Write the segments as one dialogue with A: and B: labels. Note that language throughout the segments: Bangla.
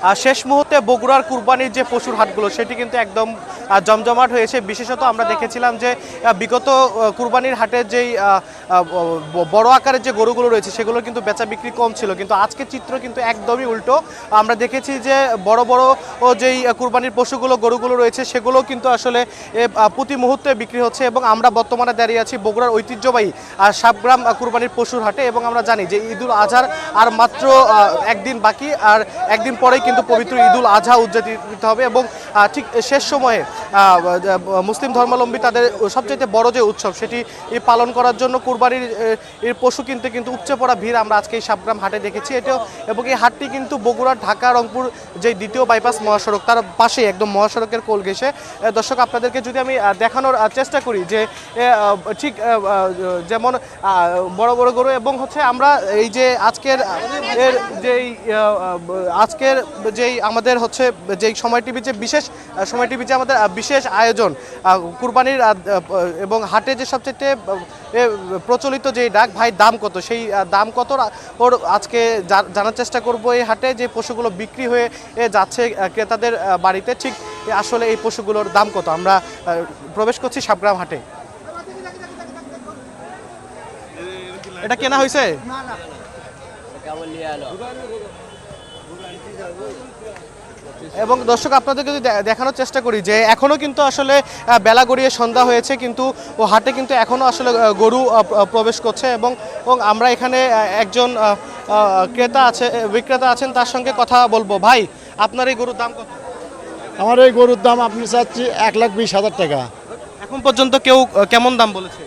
A: শেষ মুহূর্তে বগুড়ার কুরবানির যে পশুর হাটগুলো, সেটি কিন্তু একদম জমজমাট হয়েছে। বিশেষত আমরা দেখেছিলাম যে বিগত কুরবানির হাটের যেই বড় আকারের যে গরুগুলো রয়েছে, সেগুলো কিন্তু বেচা বিক্রি কম ছিল। কিন্তু আজকে চিত্র কিন্তু একদমই উল্টো। আমরা দেখেছি যে, বড় বড়, ও যেই কুরবানির পশুগুলো, গরুগুলো রয়েছে, সেগুলো কিন্তু আসলে প্রতি মুহূর্তে বিক্রি হচ্ছে এবং আমরা বর্তমানে দাঁড়িয়ে আছি বগুড়ার ঐতিহ্যবাহী সাবগ্রাম কুরবানির পশুর হাটে এবং আমরা জানি যে ঈদুল আজহার আর মাত্র একদিন বাকি, আর একদিন পরেই কিন্তু পবিত্র ঈদুল আজহা উদযাপিত হবে এবং ঠিক শেষ সময়ে মুসলিম ধর্মাবলম্বী তাদের সবচেয়ে বড় যে উৎসব সেটি পালন করার জন্য কুরবানির এর পশু কিনতে কিন্তু উপচে পড়া ভিড় আমরা আজকে এই সাবগ্রাম হাটে দেখেছি। এটাও এবং এই হাটটি কিন্তু বগুড়া ঢাকা রংপুর যে দ্বিতীয় বাইপাস মহাসড়ক তার পাশে একদম মহাসড়কের কোল ঘেসে দর্শক আপনাদেরকে যদি আমি দেখানোর চেষ্টা করি যে ঠিক যেমন বড় বড় গরু এবং হচ্ছে আমরা এই যে আজকের এর আহ, আজকের যেই আমাদের হচ্ছে যেই সময় টিভি যে বিশেষ সময় টিভি যে আমাদের বিশেষ আয়োজন কুরবানির এবং হাটে যে সবচেয়ে প্রচলিত যে ডাক, ভাই, দাম কত? সেই দাম কত ওর আজকে জানার চেষ্টা করব এই হাটে যে পশুগুলো বিক্রি হয়ে যাচ্ছে ক্রেতাদের বাড়িতে। ঠিক আসলে এই পশুগুলোর দাম কত? আমরা প্রবেশ করছি সাবগ্রাম হাটে। এটা কেনা হয়েছে? এবং দর্শক আপনাদেরকে যদি দেখানোর চেষ্টা করি যে এখনও কিন্তু আসলে বেলা গড়িয়ে সন্ধ্যা হয়েছে কিন্তু ও হাটে কিন্তু এখনও আসলে গরু প্রবেশ করছে এবং এবং আমরা এখানে একজন ক্রেতা আছে বিক্রেতা আছেন তার সঙ্গে কথা বলব। ভাই আপনার এই গরুর দাম কত?
B: আমার এই গরুর দাম আপনি চাচ্ছি এক লাখ বিশ হাজার টাকা।
A: এখন পর্যন্ত কেউ কেমন দাম বলেছে?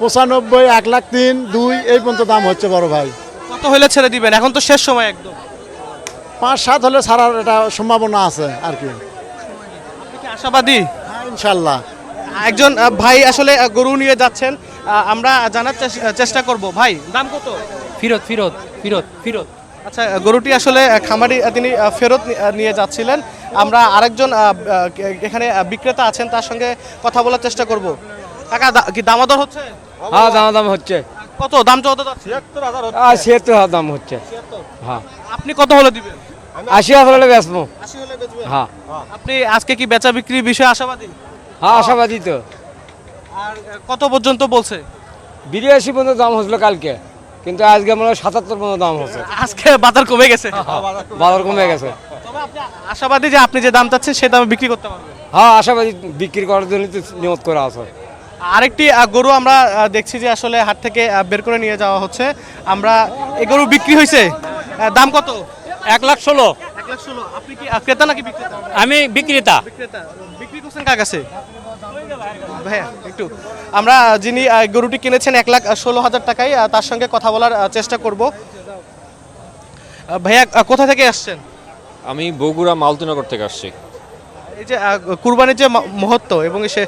B: পঁচানব্বই এক লাখ তিন দুই এই পর্যন্ত দাম হচ্ছে বড় ভাই।
A: কত হলে ছেড়ে দিবেন? এখন তো শেষ সময় একদম।
B: পাঁচ সাত হলে ছাড়ার এটা সম্ভাবনা আছে আর কি।
A: আপনি আশাবাদী?
B: হ্যাঁ, ইনশাল্লাহ।
A: একজন ভাই আসলে গরু নিয়ে যাচ্ছেন আমরা জানার চেষ্টা করব। ভাই দাম কত?
C: ফিরত ফিরত ফিরত ফিরত।
A: আচ্ছা গরুটি আসলে খামারি তিনি ফেরত নিয়ে যাচ্ছিলেন। আমরা আরেকজন এখানে বিক্রেতা আছেন তার সঙ্গে কথা বলার চেষ্টা করব। কাকা দা- কি দামাদর হচ্ছে?
C: হ্যাঁ দাম দাম হচ্ছে।
A: কত? দাম চৌদ্দ যাচ্ছে
C: ছিয়াত্তর হাজার দাম হচ্ছে। হ্যাঁ।
A: আপনি কত হলে দিবেন?
C: আশি হাজার হলে বেচবো।
A: বেচবেন?
C: হ্যাঁ।
A: আপনি আজকে কি বেচা বিক্রির বিষয়ে আশাবাদী?
C: হ্যাঁ আশাবাদী তো।
A: আর কত পর্যন্ত বলছে?
C: বিরাশি পর্যন্ত দাম হচ্ছিল কালকে। কিন্তু আজকে মনে হয় সাতাত্তর পর্যন্ত দাম হচ্ছে
A: আজকে বাজার কমে গেছে।
C: বাজার কমে গেছে।
A: তবে আপনি আশাবাদী যে আপনি যে দাম চাচ্ছেন সে দামে বিক্রি করতে পারবেন।
C: হ্যাঁ আশাবাদী বিক্রি করার জন্য নিয়ত করা আছে।
A: আরেকটি গরু আমরা দেখছি যে আসলে হাট থেকে বের করে নিয়ে যাওয়া হচ্ছে। আমরা এই গরু বিক্রি হয়েছে দাম কত?
D: এক লাখ ষোলো।
A: এক লাখ ষোলো। আপনি কি ক্রেতা নাকি বিক্রেতা?
D: আমি বিক্রেতা।
A: বিক্রেতা। বিক্রি করছেন কার কাছে? ভাইয়া একটু। আমরা যিনি গরুটি কিনেছেন এক লাখ ষোলো হাজার টাকায় তার সঙ্গে কথা বলার চেষ্টা করব। ভাইয়া কোথা থেকে আসছেন?
E: আমি বগুড়া মালতীনগর থেকে আসছি।
A: এই যে কুরবানির যে মহত্ব এবং সে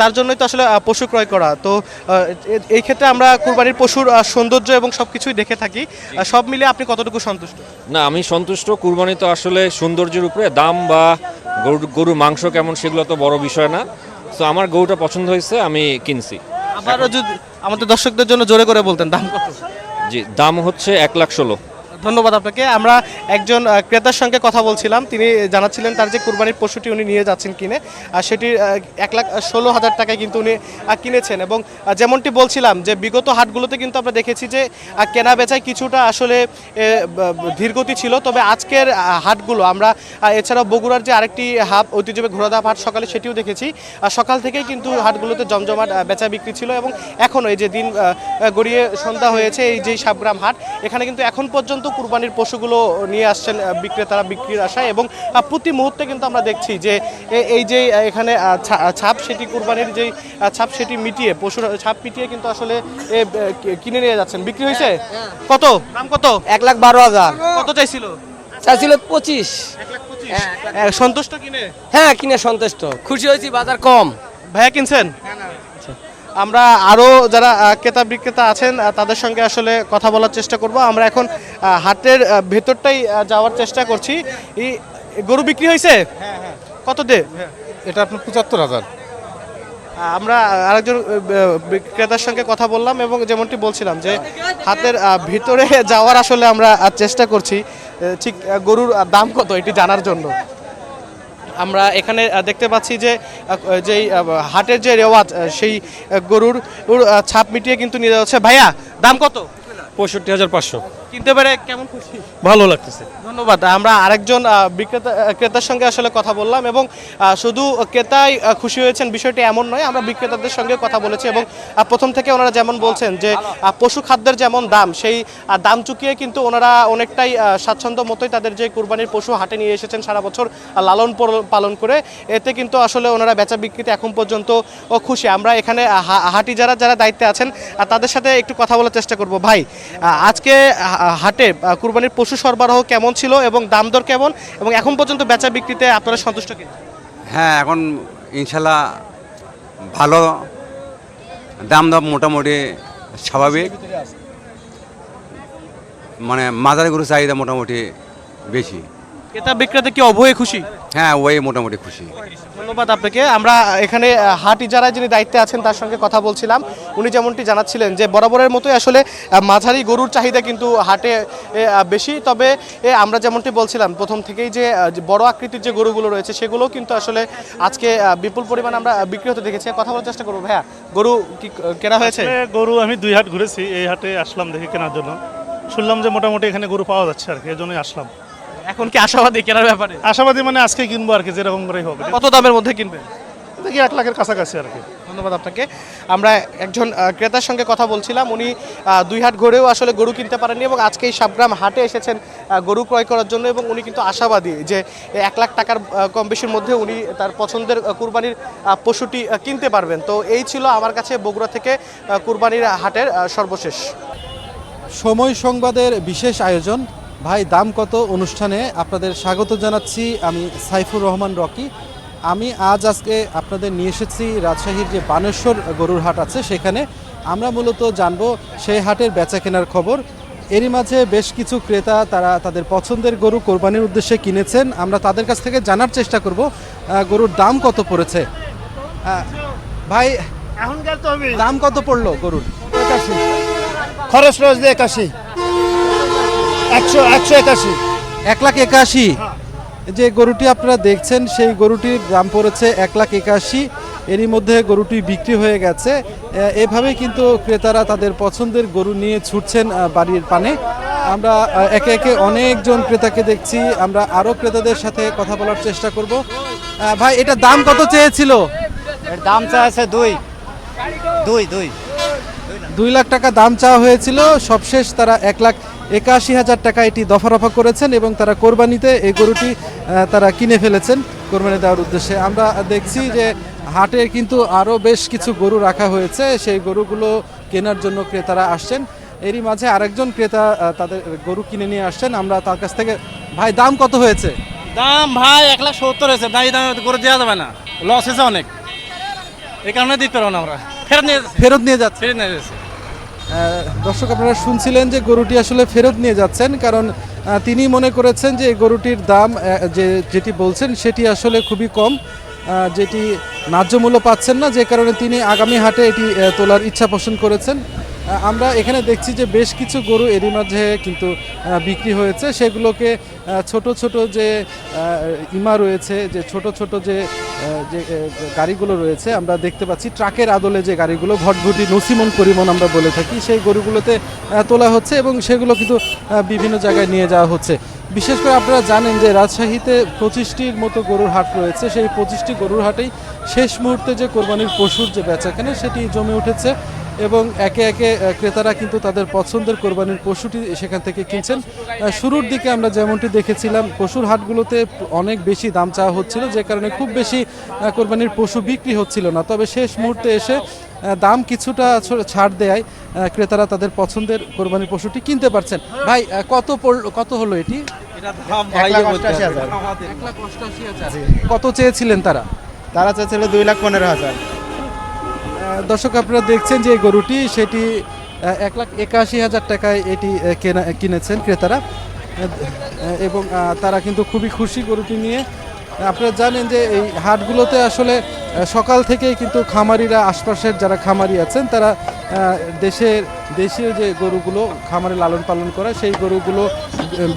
A: তার জন্যই তো আসলে পশু ক্রয় করা। তো এই ক্ষেত্রে আমরা কুরবানির পশুর সৌন্দর্য এবং সব কিছুই দেখে থাকি। সব মিলিয়ে আপনি কতটুকু সন্তুষ্ট?
E: না আমি সন্তুষ্ট। কুরবানি তো আসলে সৌন্দর্যের উপরে। দাম বা গরু গরুর মাংস কেমন সেগুলো তো বড় বিষয় না। তো আমার গরুটা পছন্দ হয়েছে আমি কিনছি।
A: আবারও যদি আমাদের দর্শকদের জন্য জোরে করে বলতেন দাম কত?
E: জি দাম হচ্ছে এক লাখ ষোলো।
A: ধন্যবাদ আপনাকে। আমরা একজন ক্রেতার সঙ্গে কথা বলছিলাম। তিনি জানাচ্ছিলেন তার যে কুরবানির পশুটি উনি নিয়ে যাচ্ছেন কিনে। আর সেটি এক লাখ ষোলো হাজার টাকায় কিন্তু উনি কিনেছেন। এবং যেমনটি বলছিলাম যে বিগত হাটগুলোতে কিন্তু আমরা দেখেছি যে কেনা বেচায় কিছুটা আসলে ধীরগতি ছিল। তবে আজকের হাটগুলো আমরা এছাড়াও বগুড়ার যে আরেকটি হাট ঐতিহ্যবাহী ঘোড়াধাপ হাট সকালে সেটিও দেখেছি। আর সকাল থেকেই কিন্তু হাটগুলোতে জমজমাট বেচা বিক্রি ছিল এবং এখনও এই যে দিন গড়িয়ে সন্ধ্যা হয়েছে, এই যে সাবগ্রাম হাট, এখানে কিন্তু এখন পর্যন্ত কুরবানির পশুগুলো নিয়ে আসছেন বিক্রেতারা বিক্রির আশায় এবং প্রতি মুহূর্তে কিন্তু আমরা দেখছি যে এই যে এখানে ছাপ সেটি কুরবানির যেই ছাপ সেটি মিটিয়ে পশুর ছাপ মিটিয়ে কিন্তু আসলে কিনে নিয়ে যাচ্ছেন। বিক্রি হয়েছে? কত? দাম কত?
C: এক লাখ বারো হাজার।
A: কত চাইছিল?
C: চাইছিল পঁচিশ।
A: আহ, সন্তুষ্ট কিনে?
C: হ্যাঁ কিনে সন্তুষ্ট। খুশি হয়েছি বাজার কম।
A: ভাইয়া কিনছেন। আমরা আরও যারা ক্রেতা বিক্রেতা আছেন তাদের সঙ্গে আসলে কথা বলার চেষ্টা করব। আমরা এখন হাটের ভেতরটাই যাওয়ার চেষ্টা করছি। এই গরু বিক্রি হয়েছে? কত দে?
B: এটা আপনার পঁচাত্তর হাজার।
A: আমরা আরেকজন বিক্রেতার সঙ্গে কথা বললাম এবং যেমনটি বলছিলাম যে হাতের ভিতরে যাওয়ার আসলে আমরা চেষ্টা করছি। ঠিক গরুর দাম কত? এটি জানার জন্য। আমরা এখানে দেখতে পাচ্ছি যে যেই হাটের যে রেওয়াজ সেই গরুর ছাপ মিটিয়ে কিন্তু নিয়ে যাচ্ছে ভাইয়া, দাম কত?
D: পঁয়ষট্টি হাজার পাঁচশো।
A: কিনতে পেরে কেমন খুশি?
D: ভালো লাগতেছে।
A: ধন্যবাদ। আমরা আরেকজন বিক্রেতা ক্রেতার সঙ্গে আসলে কথা বললাম এবং শুধু ক্রেতাই খুশি হয়েছেন বিষয়টি এমন নয় আমরা বিক্রেতাদের সঙ্গে কথা বলেছি এবং প্রথম থেকে ওনারা যেমন বলছেন যে পশু খাদ্যের যেমন দাম সেই দাম চুকিয়ে কিন্তু ওনারা অনেকটাই স্বাচ্ছন্দ্য মতোই তাদের যে কুরবানির পশু হাটে নিয়ে এসেছেন সারা বছর লালন পালন করে এতে কিন্তু আসলে ওনারা বেচা বিক্রিতে এখন পর্যন্ত ও খুশি। আমরা এখানে হাটি যারা যারা দায়িত্বে আছেন তাদের সাথে একটু কথা বলার চেষ্টা করব। ভাই আজকে হাটে কুরবানির পশু সরবরাহ কেমন ছিল এবং দাম দর কেমন? এবং এখন পর্যন্ত বেচা বিক্রিতে আপনারা সন্তুষ্ট কি?
F: হ্যাঁ এখন ইনশাল্লাহ ভালো। দাম দাম মোটামুটি স্বাভাবিক। মানে মাজার গরু চাহিদা মোটামুটি বেশি।
A: ক্রেতা বিক্রেতা কি অভয়ে খুশি?
F: হ্যাঁ ওই মোটামুটি খুশি।
A: ধন্যবাদ আপনাকে। আমরা এখানে হাট ইজারায় যিনি দায়িত্বে আছেন তার সঙ্গে কথা বলছিলাম। উনি যেমনটি জানাচ্ছিলেন যে বরাবরের মতোই আসলে মাঝারি গরুর চাহিদা কিন্তু হাটে বেশি। তবে এ, আমরা যেমনটি বলছিলাম প্রথম থেকেই যে বড় আকৃতির যে গরুগুলো রয়েছে সেগুলোও কিন্তু আসলে আজকে বিপুল পরিমাণ আমরা বিক্রি হতে দেখেছি। কথা বলার চেষ্টা করব ভাইয়া। গরু কি কেনা হয়েছে?
G: গরু আমি দুই হাট ঘুরেছি এই হাটে আসলাম দেখে কেনার জন্য। শুনলাম যে মোটামুটি এখানে গরু পাওয়া যাচ্ছে আর কি এই জন্যই আসলাম।
A: এখন কি আশাবাদী কেনার ব্যাপারে?
G: আশাবাদী মানে আজকে কিনবো আর কি যেরকম করেই হোক।
A: কত দামের মধ্যে কিনবেন
G: দেখি এক লাখের কাছাকাছি আর কি।
A: ধন্যবাদ আপনাকে। আমরা একজন ক্রেতার সঙ্গে কথা বলছিলাম। উনি দুই হাট ঘুরেও আসলে গরু কিনতে পারেননি এবং আজকে এই সাবগ্রাম হাটে এসেছেন গরু ক্রয় করার জন্য এবং উনি কিন্তু আশাবাদী যে এক লাখ টাকার কম বেশির মধ্যে উনি তার পছন্দের কুরবানির পশুটি কিনতে পারবেন। তো এই ছিল আমার কাছে বগুড়া থেকে কুরবানির হাটের সর্বশেষ।
H: সময় সংবাদের বিশেষ আয়োজন ভাই দাম কত? অনুষ্ঠানে আপনাদের স্বাগত জানাচ্ছি। আমি সাইফুর রহমান রকি। আমি আজ আজকে আপনাদের নিয়ে এসেছি রাজশাহীর যে বানেশ্বর গরুর হাট আছে সেখানে আমরা মূলত জানব সেই হাটের বেচা কেনার খবর। এরই মাঝে বেশ কিছু ক্রেতা তারা তাদের পছন্দের গরু কোরবানির উদ্দেশ্যে কিনেছেন। আমরা তাদের কাছ থেকে জানার চেষ্টা করব গরুর দাম কত পড়েছে? ভাই
G: এখন গেল তো
H: দাম কত পড়ল গরুর?
B: খরচ রোজ দিয়ে একাশি। একশো একশো একাশি।
H: এক লাখ একাশি? যে গরুটি আপনারা দেখছেন সেই গরুটির দাম পড়েছে এক লাখ একাশি। এরই মধ্যে গরুটি বিক্রি হয়ে গেছে। এভাবে কিন্তু ক্রেতারা তাদের পছন্দের গরু নিয়ে ছুটছেন বাড়ির পানে। আমরা একে একে অনেকজন ক্রেতাকে দেখছি। আমরা আরও ক্রেতাদের সাথে কথা বলার চেষ্টা করব। ভাই এটা দাম কত চেয়েছিল?
B: এর দাম চাইছে দুই। দুই দুই।
H: দুই লাখ টাকা দাম চাওয়া হয়েছিল। সবশেষ তারা এক লাখ একাশি হাজার টাকা এটি দফারফা করেছেন এবং তারা কোরবানিতে এই গরুটি তারা কিনে ফেলেছেন কোরবানি দেওয়ার উদ্দেশ্যে। আমরা দেখছি যে হাটে কিন্তু আরও বেশ কিছু গরু রাখা হয়েছে। সেই গরুগুলো কেনার জন্য ক্রেতারা আসছেন। এরই মাঝে আরেকজন ক্রেতা তাদের গরু কিনে নিয়ে আসছেন। আমরা তার কাছ থেকে ভাই দাম কত হয়েছে?
I: দাম ভাই এক লাখ সত্তর হয়েছে। দামি দামে গরু দেওয়া যাবে না। লস হয়েছে অনেক। এই কারণে দিতে পারব না আমরা। ফেরত নিয়ে
H: ফেরত নিয়ে যাচ্ছে।
I: ফেরত নিয়ে যাচ্ছে।
H: দর্শক, আপনারা শুনছিলেন যে গরুটি আসলে ফেরত নিয়ে যাচ্ছেন, কারণ তিনি মনে করেছেন যে গরুটির দাম যে, যেটি বলছেন, সেটি আসলে খুবই কম যেটি ন্যায্য মূল্য পাচ্ছেন না, যে কারণে তিনি আগামী হাটে এটি তোলার ইচ্ছা পোষণ করেছেন। আমরা এখানে দেখছি যে বেশ কিছু গরু এরই মাঝে কিন্তু বিক্রি হয়েছে। সেগুলোকে ছোট ছোট যে ইমা রয়েছে, যে ছোট ছোট যে যে গাড়িগুলো রয়েছে, আমরা দেখতে পাচ্ছি ট্রাকের আদলে যে গাড়িগুলো ভটভটি নসিমন পরিমণ আমরা বলে থাকি, সেই গরুগুলোতে তোলা হচ্ছে এবং সেগুলো কিন্তু বিভিন্ন জায়গায় নিয়ে যাওয়া হচ্ছে। বিশেষ করে আপনারা জানেন যে রাজশাহীতে পঁচিশটির মতো গরুর হাট রয়েছে। সেই পঁচিশটি গরুর হাটেই শেষ মুহূর্তে যে কোরবানির পশুর যে বেচাকেনা সেটি জমে উঠেছে। এবং একে একে ক্রেতারা কিন্তু তাদের পছন্দের কোরবানির পশুটি সেখান থেকে কিনছেন। শুরুর দিকে আমরা যেমনটি দেখেছিলাম পশুর হাটগুলোতে অনেক বেশি দাম চাওয়া হচ্ছিল যে কারণে খুব বেশি কোরবানির পশু বিক্রি হচ্ছিল না। তবে শেষ মুহূর্তে এসে দাম কিছুটা ছাড় দেয় ক্রেতারা তাদের পছন্দের কোরবানির পশুটি কিনতে পারছেন। ভাই কত পড়ল- কত হলো এটি? কত চেয়েছিলেন তারা?
B: তারা চাইছিল দুই লাখ পনেরো হাজার।
H: দর্শক, আপনারা দেখছেন যে গরুটি, সেটি এক লাখ একাশি হাজার টাকায় এটি কেনা, কিনেছেন ক্রেতারা। এবং তারা কিন্তু খুবই খুশি গরুটি নিয়ে। আপনারা জানেন যে এই হাটগুলোতে আসলে সকাল থেকেই কিন্তু খামারিরা, আশপাশের যারা খামারি আছেন, তারা দেশের, দেশীয় যে গরুগুলো খামারে লালন পালন করা সেই গরুগুলো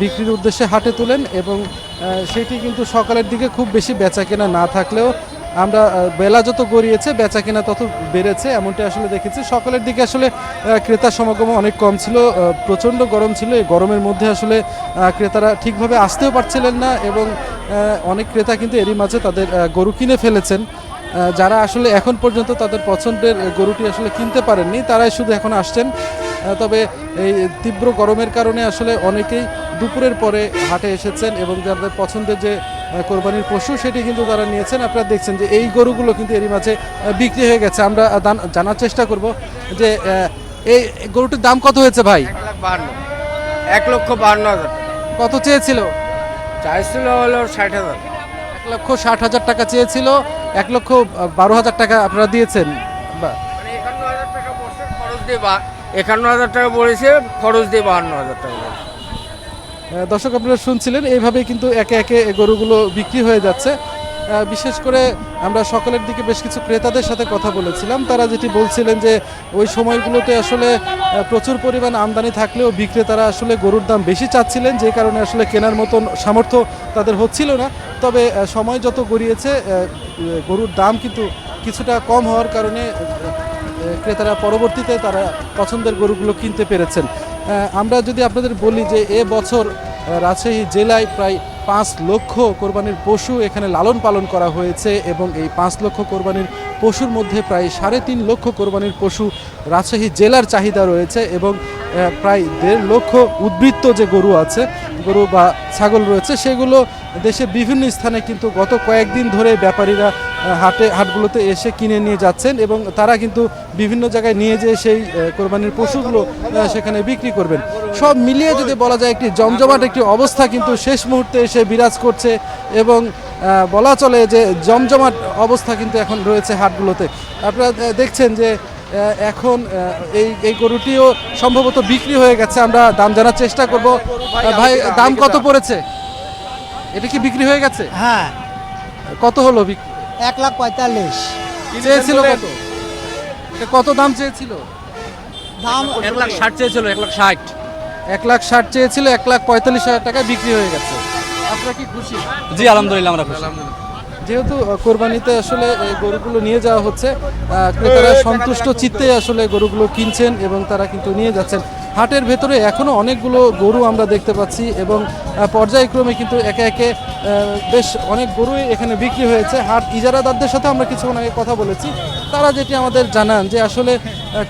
H: বিক্রির উদ্দেশ্যে হাটে তোলেন এবং সেটি কিন্তু সকালের দিকে খুব বেশি বেচা কেনা না থাকলেও আমরা বেলা যত গড়িয়েছে বেচা কেনা তত বেড়েছে এমনটি আসলে দেখেছি। সকালের দিকে আসলে আহ, ক্রেতা সমাগম অনেক কম ছিল প্রচণ্ড গরম ছিল। এই গরমের মধ্যে আসলে ক্রেতারা ঠিকভাবে আসতেও পারছিলেন না এবং অনেক ক্রেতা কিন্তু এরই মাঝে তাদের গরু কিনে ফেলেছেন। যারা আসলে এখন পর্যন্ত তাদের পছন্দের গরুটি আসলে কিনতে পারেননি তারাই শুধু এখন আসছেন। তবে এই তীব্র গরমের কারণে আসলে অনেকেই দুপুরের পরে হাটে এসেছেন এবং যাদের পছন্দের যে কোরবানির পশু সেটি কিন্তু তারা নিয়েছেন। আপনারা দেখছেন যে এই গরুগুলো কিন্তু এরই মাঝে বিক্রি হয়ে গেছে। আমরা জানার চেষ্টা করব যে এই গরুটির দাম কত হয়েছে ভাই?
C: এক লক্ষ বান্ন হাজার
H: কত চেয়েছিল?
C: চাইছিল হলো ষাট হাজার।
H: এক লক্ষ ষাট হাজার টাকা চেয়েছিল। এক লক্ষ বারো হাজার টাকা আপনারা দিয়েছেন।
C: মানে একান্ন হাজার টাকা বছর খরচ দিয়ে বা একান্ন হাজার টাকা বলেছে খরচ দিয়ে বাহান্ন হাজার টাকা।
H: দর্শক আপনারা শুনছিলেন, এইভাবেই কিন্তু একে একে গরুগুলো বিক্রি হয়ে যাচ্ছে। বিশেষ করে আমরা সকালের দিকে বেশ কিছু ক্রেতাদের সাথে কথা বলেছিলাম। তারা যেটি বলছিলেন যে, ওই সময়গুলোতে আসলে প্রচুর পরিমাণ আমদানি থাকলেও বিক্রেতারা আসলে গরুর দাম বেশি চাচ্ছিলেন, যে কারণে আসলে কেনার মতন সামর্থ্য তাদের হচ্ছিল না। তবে সময় যত গড়িয়েছে গরুর দাম কিন্তু কিছুটা কম হওয়ার কারণে ক্রেতারা পরবর্তীতে তারা পছন্দের গরুগুলো কিনতে পেরেছেন। আমরা যদি আপনাদের বলি যে এ বছর রাজশাহী জেলায় প্রায় পাঁচ লক্ষ কোরবানির পশু এখানে লালন পালন করা হয়েছে এবং এই পাঁচ লক্ষ কোরবানির পশুর মধ্যে প্রায় সাড়ে তিন লক্ষ কোরবানির পশু রাজশাহী জেলার চাহিদা রয়েছে এবং প্রায় দেড় লক্ষ উদ্বৃত্ত যে গরু আছে, গরু বা ছাগল রয়েছে, সেগুলো দেশের বিভিন্ন স্থানে কিন্তু গত কয়েকদিন ধরে ব্যাপারীরা হাটে, হাটগুলোতে এসে কিনে নিয়ে যাচ্ছেন এবং তারা কিন্তু বিভিন্ন জায়গায় নিয়ে যেয়ে সেই কোরবানির পশুগুলো সেখানে বিক্রি করবেন। সব মিলিয়ে যদি বলা যায় একটি জমজমাট একটি অবস্থা কিন্তু শেষ মুহূর্তে এসে বিরাজ করছে এবং বলা চলে যে জমজমাট অবস্থা কিন্তু এখন রয়েছে হাটগুলোতে। আপনারা দেখছেন যে এখন এই এই গরুটিও সম্ভবত বিক্রি হয়ে গেছে। আমরা দাম জানার চেষ্টা করব। ভাই দাম কত পড়েছে? এটা কি বিক্রি হয়ে গেছে?
J: হ্যাঁ।
H: কত হলো বিক্রি?
J: এক লাখ পঁয়তাল্লিশ।
H: চেয়েছিল কত? এটা কত দাম চেয়েছিল?
J: দাম
I: এক লাখ ষাট চেয়েছিল এক লাখ ষাট।
H: এক লাখ ষাট চেয়েছিল এক লাখ পঁয়তাল্লিশ হাজার টাকা বিক্রি হয়ে গেছে। আপনারা কি খুশি?
I: জি আলহামদুলিল্লাহ আমরা খুশি।
H: যেহেতু কোরবানিতে আসলে এই গরুগুলো নিয়ে যাওয়া হচ্ছে ক্রেতারা সন্তুষ্ট চিত্তে আসলে গরুগুলো কিনছেন এবং তারা কিন্তু নিয়ে যাচ্ছেন। হাটের ভেতরে এখনও অনেকগুলো গরু আমরা দেখতে পাচ্ছি এবং পর্যায়ক্রমে কিন্তু একে একে বেশ অনেক গরুই এখানে বিক্রি হয়েছে। হাট ইজারাদারদের সাথে আমরা কিছুক্ষণ আগে কথা বলেছি। তারা যেটি আমাদের জানান যে আসলে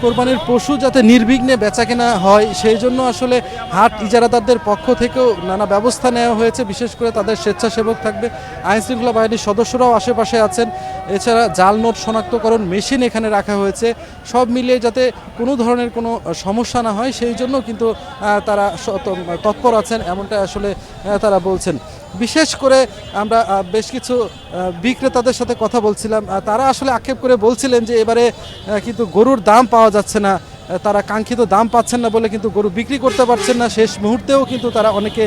H: কোরবানির পশু যাতে নির্বিঘ্নে বেচাকেনা হয়, সেই জন্য আসলে হাট ইজারাদারদের পক্ষ থেকেও নানা ব্যবস্থা নেওয়া হয়েছে। বিশেষ করে তাদের স্বেচ্ছাসেবক থাকবে। আইন শৃঙ্খলা বাহিনীর সদস্যরাও আশেপাশে আছেন। এছাড়া জাল নোট শনাক্তকরণ মেশিন এখানে রাখা হয়েছে। সব মিলিয়ে যাতে কোনো ধরনের কোনো সমস্যা না হয়, সেই জন্য কিন্তু তারা তৎপর আছেন। এমনটা আসলে তারা বলছেন। বিশেষ করে আমরা বেশ কিছু বিক্রেতাদের সাথে কথা বলছিলাম। তারা আসলে আক্ষেপ করে বলছিলেন যে এবারে কিন্তু গরুর দাম পাওয়া যাচ্ছে না। তারা কাঙ্ক্ষিত দাম পাচ্ছেন না বলে কিন্তু গরু বিক্রি করতে পারছেন না। শেষ মুহূর্তেও কিন্তু তারা অনেকে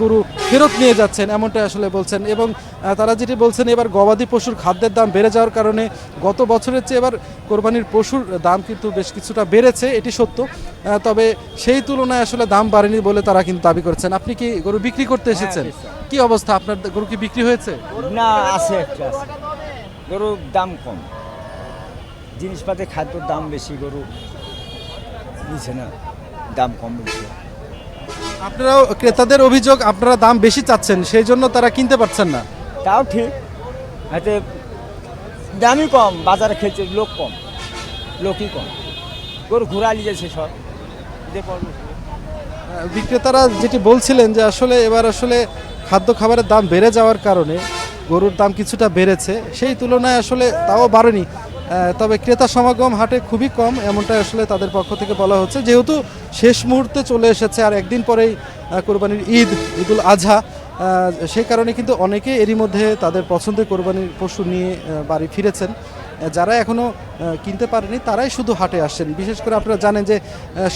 H: গরু ফেরত নিয়ে যাচ্ছেন এমনটা আসলে বলছেন। এবং তারা যেটি বলছেন এবার গবাদি পশুর খাদ্যের দাম বেড়ে যাওয়ার কারণে গত বছরের চেয়ে এবার কোরবানির পশুর দাম কিন্তু বেশ কিছুটা বেড়েছে এটি সত্য। তবে সেই তুলনায় আসলে দাম বাড়েনি বলে তারা কিন্তু দাবি করছেন। আপনি কি গরু বিক্রি করতে এসেছেন? কি অবস্থা? আপনার গরু কি বিক্রি হয়েছে?
K: না আছে একটা আছে। গরুর দাম কম। জিনিসপাতি খাদ্যর দাম বেশি গরু নিচ্ছে না দাম কম বলছে।
H: আপনারাও ক্রেতাদের অভিযোগ আপনারা দাম বেশি চাচ্ছেন সেই জন্য তারা কিনতে পারছেন না।
K: তাও ঠিক হাতে দামই কম বাজারে খেলছে লোক কম লোকই কম। গরু ঘুরা নিয়েছে সব। সব।
H: বিক্রেতারা যেটি বলছিলেন যে আসলে এবার আসলে খাদ্য খাবারের দাম বেড়ে যাওয়ার কারণে গরুর দাম কিছুটা বেড়েছে সেই তুলনায় আসলে তাও বাড়েনি। তবে ক্রেতা সমাগম হাটে খুবই কম এমনটা আসলে তাদের পক্ষ থেকে বলা হচ্ছে। যেহেতু শেষ মুহূর্তে চলে এসেছে আর একদিন পরেই কোরবানির ঈদ, ঈদুল আজহা সেই কারণে কিন্তু অনেকে এরই মধ্যে তাদের পছন্দের কোরবানির পশু নিয়ে বাড়ি ফিরেছেন। যারা এখনও কিনতে পারেনি, তারাই শুধু হাটে আসছেন বিশেষ করে আপনারা জানেন যে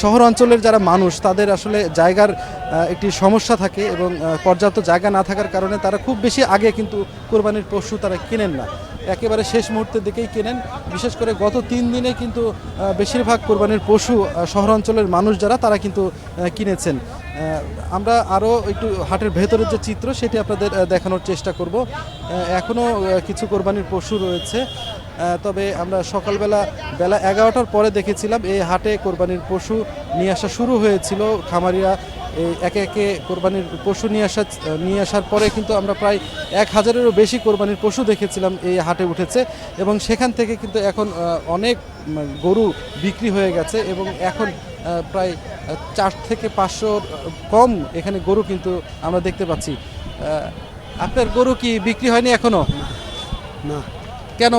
H: শহর অঞ্চলের যারা মানুষ, তাদের আসলে জায়গার একটি সমস্যা থাকে এবং পর্যাপ্ত জায়গা না থাকার কারণে তারা খুব বেশি আগে কিন্তু কোরবানির পশু তারা কেনেন না। একেবারে শেষ মুহূর্তের দিকেই কেনেন। বিশেষ করে গত তিন দিনে কিন্তু বেশিরভাগ কোরবানির পশু শহরাঞ্চলের মানুষ যারা, তারা কিন্তু কিনেছেন। আমরা আরও একটু হাটের ভেতরের যে চিত্র, সেটি আপনাদের দেখানোর চেষ্টা করব। এখনও কিছু কোরবানির পশু রয়েছে। তবে আমরা সকালবেলা, বেলা এগারোটার পরে দেখেছিলাম, এই হাটে কোরবানির পশু নিয়ে আসা শুরু হয়েছিল। খামারিরা একে একে কোরবানির পশু নিয়ে আসা, নিয়ে আসার পরে কিন্তু আমরা প্রায় এক হাজারেরও বেশি কোরবানির পশু দেখেছিলাম, এই হাটে উঠেছে। এবং সেখান থেকে কিন্তু এখন অনেক গরু বিক্রি হয়ে গেছে। এবং এখন প্রায় চার থেকে পাঁচশোর কম এখানে গরু কিন্তু আমরা দেখতে পাচ্ছি। আপনার গরু কি বিক্রি হয়নি এখনও?
B: না।
H: কেন?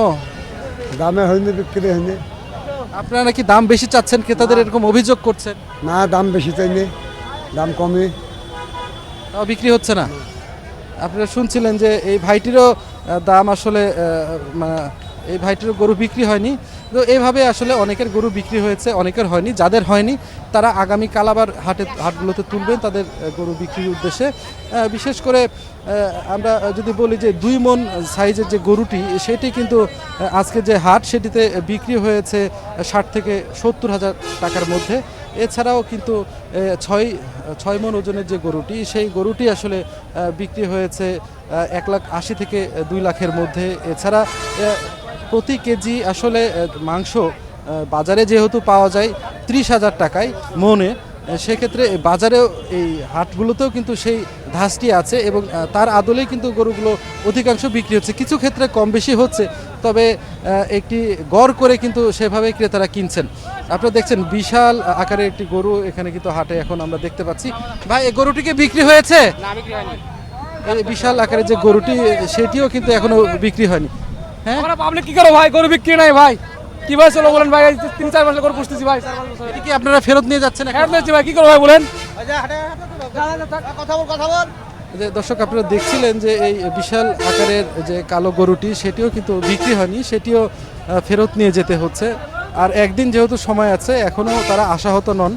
B: দামে হয়নি বিক্রি হয়নি।
H: আপনারা নাকি দাম বেশি চাচ্ছেন? ক্রেতাদের এরকম অভিযোগ করছেন?
B: না দাম বেশি চাইনি। দাম কমে
H: তাও বিক্রি হচ্ছে না? আপনারা শুনছিলেন যে এই ভাইটিরও দাম আসলে এই ভাইটিরও গরু বিক্রি হয়নি। তো এইভাবে আসলে অনেকের গরু বিক্রি হয়েছে, অনেকের হয়নি, যাদের হয়নি, তারা আগামী কাল আবার হাটে, হাটগুলোতে তুলবেন তাদের গরু বিক্রির উদ্দেশ্যে। বিশেষ করে আমরা যদি বলি যে দুই মন সাইজের যে গরুটি, সেটি কিন্তু আজকে যে হাট, সেটিতে বিক্রি হয়েছে ষাট থেকে সত্তর হাজার টাকার মধ্যে। এছাড়াও কিন্তু ছয় ছয় মন ওজনের যে গরুটি, সেই গরুটি আসলে বিক্রি হয়েছে এক লাখ আশি থেকে দুই লাখের মধ্যে। এছাড়া প্রতি কেজি আসলে মাংস বাজারে যেহেতু পাওয়া যায় ত্রিশ হাজার টাকায় মনে সেক্ষেত্রে বাজারেও এই হাটগুলোতেও কিন্তু সেই ধাঁচটি আছে এবং তার আদলেই কিন্তু গরুগুলো অধিকাংশ বিক্রি হচ্ছে। কিছু ক্ষেত্রে কম বেশি হচ্ছে তবে একটি গড় করে কিন্তু সেভাবে ক্রেতারা কিনছেন। আপনারা দেখছেন বিশাল আকারের একটি গরু এখানে কিন্তু হাটে এখন আমরা দেখতে পাচ্ছি। ভাই এই গরুটিকে বিক্রি হয়েছে? বিশাল আকারের যে গরুটি সেটিও কিন্তু এখনও বিক্রি হয়নি। হ্যাঁ?
I: পাবলিক কি করো ভাই? গরু বিক্রি নাই ভাই। কি ভাই চলো বলেন ভাই তিন চার মাসে গরু পুষতেছি ভাই।
H: এটি কি আপনারা ফেরত নিয়ে যাচ্ছেন এখন?
I: ভাই কি করো ভাই বলেন?
H: যে দর্শক আপনারা দেখছিলেন যে এই বিশাল আকারের যে কালো গরুটি সেটিও কিন্তু বিক্রি হয়নি সেটিও ফেরত নিয়ে যেতে হচ্ছে। আর একদিন যেহেতু সময় আছে এখনও তারা আশাহত নন।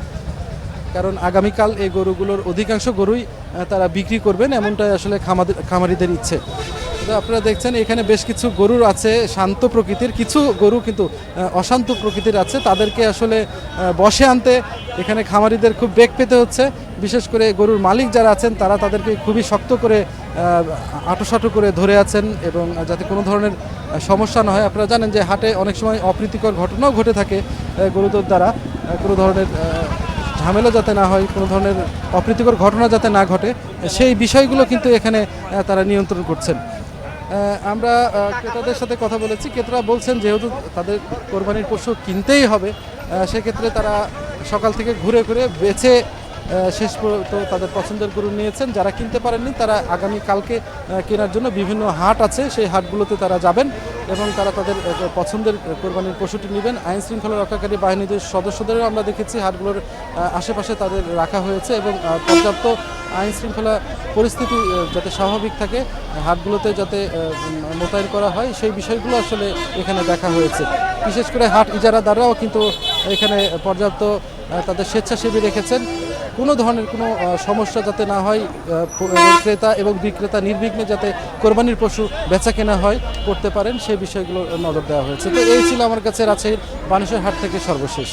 H: কারণ আগামীকাল এই গরুগুলোর অধিকাংশ গরুই তারা বিক্রি করবেন এমনটাই আসলে খামাদের খামারিদের ইচ্ছে। তো আপনারা দেখছেন, এখানে বেশ কিছু গরুর আছে শান্ত প্রকৃতির, কিছু গরু কিন্তু অশান্ত প্রকৃতির আছে। তাদেরকে আসলে বসে আনতে এখানে খামারিদের খুব বেগ পেতে হচ্ছে। বিশেষ করে গরুর মালিক যারা আছেন, তারা তাদেরকে খুবই শক্ত করে আটোসাটো করে ধরে আছেন এবং যাতে কোনো ধরনের সমস্যা না হয়। আপনারা জানেন যে হাটে অনেক সময় অপ্রীতিকর ঘটনাও ঘটে থাকে গরুদের দ্বারা। কোনো ধরনের ঝামেলা যাতে না হয়, কোনো ধরনের অপ্রীতিকর ঘটনা যাতে না ঘটে, সেই বিষয়গুলো কিন্তু এখানে তারা নিয়ন্ত্রণ করছেন। আমরা ক্রেতাদের সাথে কথা বলেছি। ক্রেতারা বলছেন যেহেতু তাদের কোরবানির পশু কিনতেই হবে সেক্ষেত্রে তারা সকাল থেকে ঘুরে ঘুরে বেছে শেষ পর্যন্ত তাদের পছন্দের গরু নিয়েছেন। যারা কিনতে পারেননি, তারা আগামী কালকে কেনার জন্য বিভিন্ন হাট আছে, সেই হাটগুলোতে তারা যাবেন এবং তারা তাদের পছন্দের কোরবানির পশুটি নেবেন। আইন শৃঙ্খলা রক্ষাকারী বাহিনীদের সদস্যদেরও আমরা দেখেছি, হাটগুলোর আশেপাশে তাদের রাখা হয়েছে এবং পর্যাপ্ত আইন শৃঙ্খলা পরিস্থিতি যাতে স্বাভাবিক থাকে, হাটগুলোতে যাতে মোতায়েন করা হয়, সেই বিষয়গুলো আসলে এখানে দেখা হয়েছে। বিশেষ করে হাট ইজারাদাররাও কিন্তু এখানে পর্যাপ্ত তাদের স্বেচ্ছাসেবী রেখেছেন। কোনো ধরনের কোনো সমস্যা যাতে না হয় ক্রেতা এবং বিক্রেতা নির্বিঘ্নে যাতে কোরবানির পশু বেচা কেনা হয়, করতে পারেন, সেই বিষয়গুলো নজর দেওয়া হয়েছে। তো এই ছিল আমার কাছে রাজশাহীর বানেশ্বর হাট থেকে সর্বশেষ।